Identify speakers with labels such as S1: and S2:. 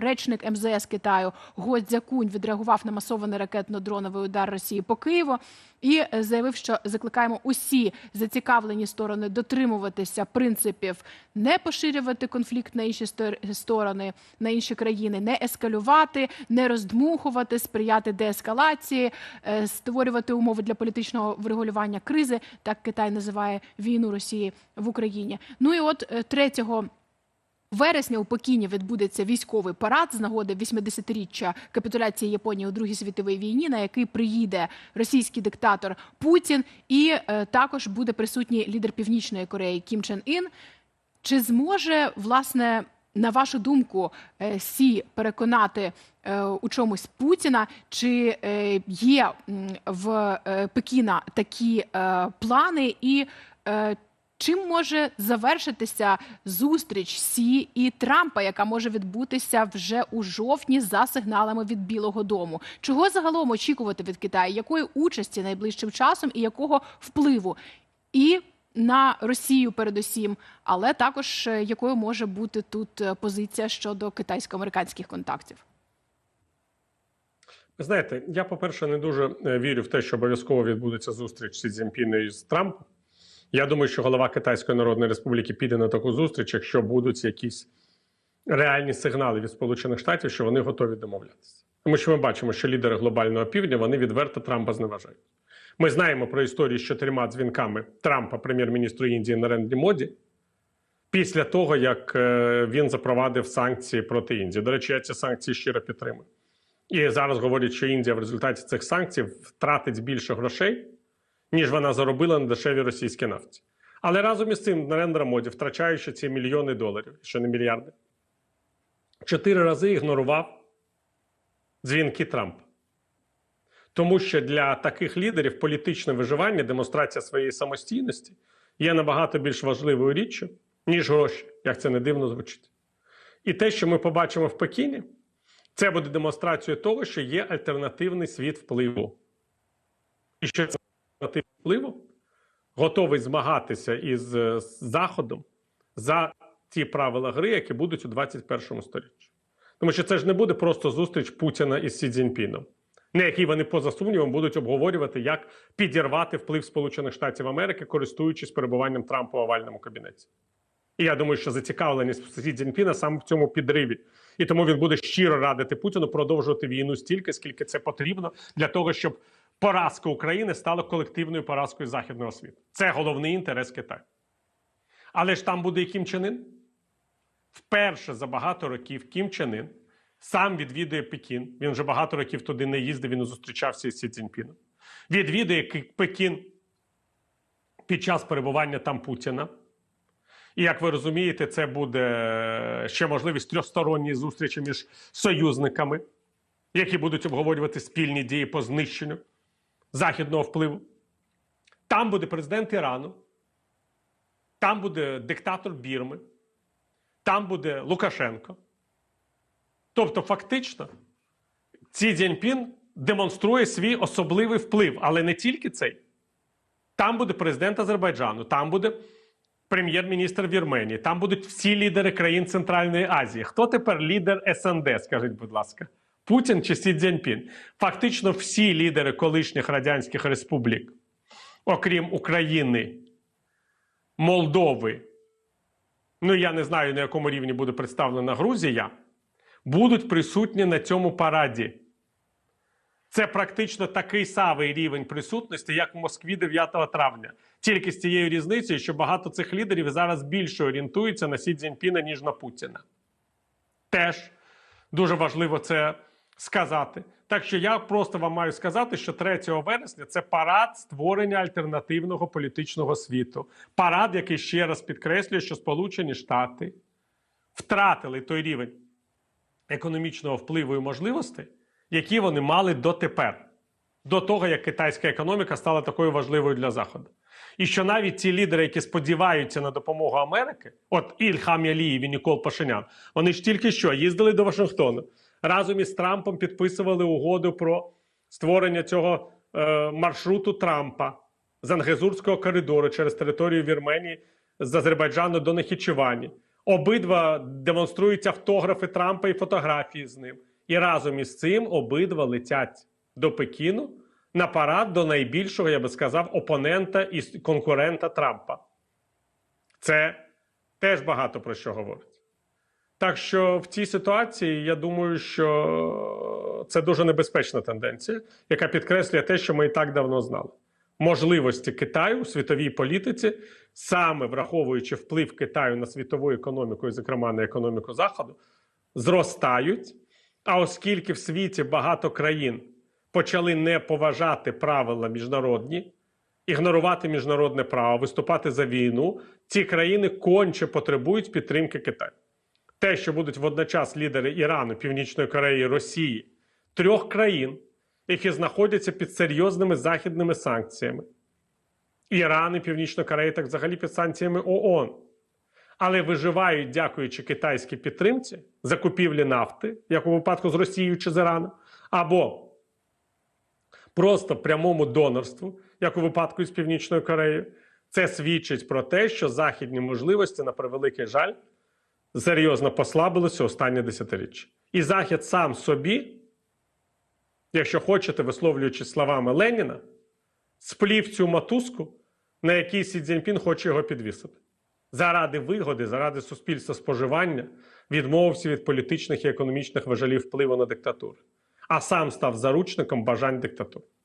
S1: Речник МЗС Китаю Го Цзякунь відреагував на масований ракетно-дроновий удар Росії по Києву і е, заявив, що закликаємо усі зацікавлені сторони дотримуватися принципів не поширювати конфлікт на інші сторони, на інші країни, не ескалювати, не роздмухувати, сприяти деескалації, е, створювати умови для політичного врегулювання кризи. Так Китай називає війну Росії в Україні. Ну і от е, 3 вересня у Пекіні відбудеться військовий парад з нагоди 80-річчя капітуляції Японії у Другій світовій війні, на який приїде російський диктатор Путін, і е, також буде присутній лідер Північної Кореї Кім Чен Ін. Чи зможе власне на вашу думку е, Сі переконати е, у чомусь Путіна? Чи е, є в е, Пекіна такі е, плани і? е, Чим може завершитися зустріч Сі і Трампа, яка може відбутися вже у жовтні за сигналами від Білого Дому? Чого загалом очікувати від Китаю? Якої участі найближчим часом і якого впливу? І на Росію передусім, але також е, якою може бути тут е, позиція щодо китайсько-американських контактів?
S2: Знаєте, я, по-перше, не дуже е, вірю в те, що обов'язково відбудеться зустріч Сі Цзіньпіна із Трампом. Я думаю, що голова Китайської Народної Республіки піде на таку зустріч, якщо будуть якісь реальні сигнали від Сполучених Штатів, що вони готові домовлятися. Тому що ми бачимо, що лідери глобального півдня вони відверто Трампа зневажають. Ми знаємо про історію з чотирма дзвінками Трампа, прем'єр-міністру Індії Наренді Моді, після того, як е, він запровадив санкції проти Індії. До речі, я ці санкції щиро підтримую. І зараз говорять, що Індія в результаті цих санкцій втратить більше грошей, ніж вона заробила на дешевій російській нафті. Але разом із цим Нарендра Моді, втрачаючи ці мільйони доларів, що не мільярди, чотири рази ігнорував дзвінки Трампа. Тому що для таких лідерів політичне виживання, демонстрація своєї самостійності є набагато більш важливою річчю, ніж гроші, як це не дивно звучить. І те, що ми побачимо в Пекіні, це буде демонстрацією того, що є альтернативний світ впливу. І що це впливу готовий змагатися із е, Заходом за ті правила гри, які будуть у 21 столітті. Тому що це ж не буде просто зустріч Путіна із Сі Цзіньпіном, на якій вони поза сумнівом будуть обговорювати, як підірвати вплив Сполучених Штатів Америки, користуючись перебуванням Трампа в овальному кабінеті. І я думаю, що зацікавленість Сі Цзіньпіна саме в цьому підриві. І тому він буде щиро радити Путіну продовжувати війну стільки, скільки це потрібно для того, щоб поразка України стала колективною поразкою західного світу. Це головний інтерес Китаю. Але ж там буде і Кім Чен Ін. Вперше за багато років Кім Чен Ін сам відвідує Пекін. Він вже багато років туди не їздив, він зустрічався із Сі Цзіньпіном. Відвідує Пекін під час перебування там Путіна. І як ви розумієте, це буде ще можливість трьохсторонньої зустрічі між союзниками, які будуть обговорювати спільні дії по знищенню західного впливу. Там буде президент Ірану, там буде диктатор Бірми, там буде Лукашенко. Тобто, фактично, Ці Дзяньпін демонструє свій особливий вплив, але не тільки цей. Там буде президент Азербайджану, там буде прем'єр-міністр Вірменії, там будуть всі лідери країн Центральної Азії. Хто тепер лідер СНД? Скажіть, будь ласка, Путін чи Сі Цзяньпін? Фактично, всі лідери колишніх радянських республік, окрім України, Молдови. Ну я не знаю на якому рівні буде представлена Грузія, будуть присутні на цьому параді. Це практично такий самий рівень присутності, як в Москві 9 травня. Тільки з тією різницею, що багато цих лідерів зараз більше орієнтуються на Сі Цзіньпіна, ніж на Путіна. Теж дуже важливо це сказати. Так що я просто вам маю сказати, що 3 вересня це парад створення альтернативного політичного світу. Парад, який ще раз підкреслює, що Сполучені Штати втратили той рівень економічного впливу і можливостей, які вони мали дотепер, до того, як китайська економіка стала такою важливою для Заходу. І що навіть ті лідери, які сподіваються на допомогу Америки, от Ільхам Алієв і Нікол Пашинян, вони ж тільки що їздили до Вашингтону, разом із Трампом підписували угоду про створення цього е, маршруту Трампа з Ангезурського коридору через територію Вірменії з Азербайджану до Нахічевані. Обидва демонструють автографи Трампа і фотографії з ним. І разом із цим обидва летять до Пекіну на парад до найбільшого, я би сказав, опонента і конкурента Трампа. Це теж багато про що говорить. Так що в цій ситуації я думаю, що це дуже небезпечна тенденція, яка підкреслює те, що ми і так давно знали. Можливості Китаю у світовій політиці, саме враховуючи вплив Китаю на світову економіку, і, зокрема на економіку Заходу, зростають. А оскільки в світі багато країн почали не поважати правила міжнародні, ігнорувати міжнародне право, виступати за війну, ці країни конче потребують підтримки Китаю. Те, що будуть водночас лідери Ірану, Північної Кореї, Росії, трьох країн, які знаходяться під серйозними західними санкціями. Іран і Північна Корея так взагалі під санкціями ООН. Але виживають, дякуючи китайській підтримці, закупівлі нафти, як у випадку з Росією чи з Іраном, або просто прямому донорству, як у випадку із Північною Кореєю. Це свідчить про те, що західні можливості, на превеликий жаль, серйозно послабилися останнє десятиріччя. І Захід сам собі, якщо хочете, висловлюючи словами Леніна, сплів цю мотузку, на якій Сі Цзіньпін хоче його підвісити. Заради вигоди, заради суспільства споживання відмовився від політичних і економічних важелів впливу на диктатуру, а сам став заручником бажань диктатури.